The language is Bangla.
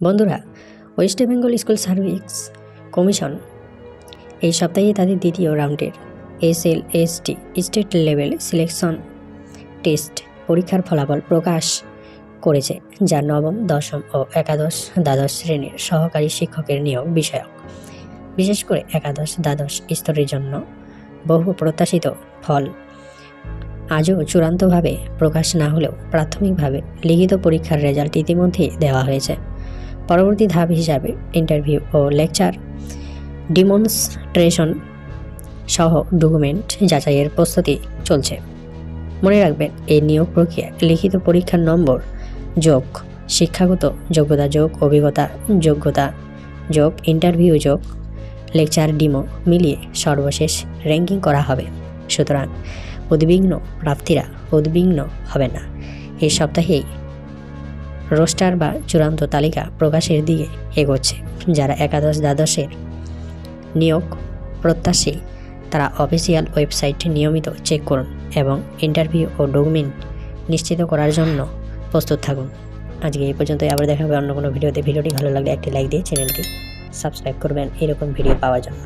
বন্ধুরা West Bengal school service commission এই সপ্তাহে তাদের দ্বিতীয় রাউন্ডের S L S T state level selection test পরীক্ষার ফলাফল প্রকাশ করেছে, যা নবম, দশম ও একাদশ দ্বাদশ শ্রেণির সহকারী শিক্ষকের নিয়োগ বিষয়ক। বিশেষ করে একাদশ, দ্বাদশ স্তরের জন্য বহু প্রত্যাশিত ফল আজও চূড়ান্তভাবে প্রকাশ না হলেও প্রাথমিকভাবে লিখিত পরীক্ষার রেজাল্ট ইতিমধ্যেই দেওয়া হয়েছে। পরবর্তী ধাপ হিসাবে ইন্টারভিউ ও লেকচার ডিমনস্ট্রেশন সহ ডকুমেন্ট যাচাইয়ের প্রস্তুতি চলছে। মনে রাখবেন, এই নিয়োগ প্রক্রিয়া লিখিত পরীক্ষার নম্বর, যোগ, শিক্ষাগত যোগ্যতা যোগ, অভিজ্ঞতা যোগ্যতা যোগ ইন্টারভিউ যোগ লেকচার ডিমো মিলিয়ে সর্বশেষ র্যাঙ্কিং করা হবে। সুতরাং, উদ্বিগ্ন প্রার্থীরা উদ্বিগ্ন হবে না। এই সপ্তাহেই রোস্টার বা চূড়ান্ত তালিকা প্রকাশের দিকে এগোচ্ছে, যারা একাদশ দ্বাদশের নিয়োগ প্রত্যাশী, তারা অফিসিয়াল ওয়েবসাইট নিয়মিত চেক করুন এবং ইন্টারভিউ ও ডকুমেন্ট নিশ্চিত করার জন্য প্রস্তুত থাকুন। আজকে এই পর্যন্তই, আবার দেখা হবে অন্য কোনো ভিডিওতে। ভিডিওটি ভালো লাগলে একটি লাইক দিয়ে চ্যানেলটি সাবস্ক্রাইব করবেন। এরকম ভিডিও পাওয়ার জন্য।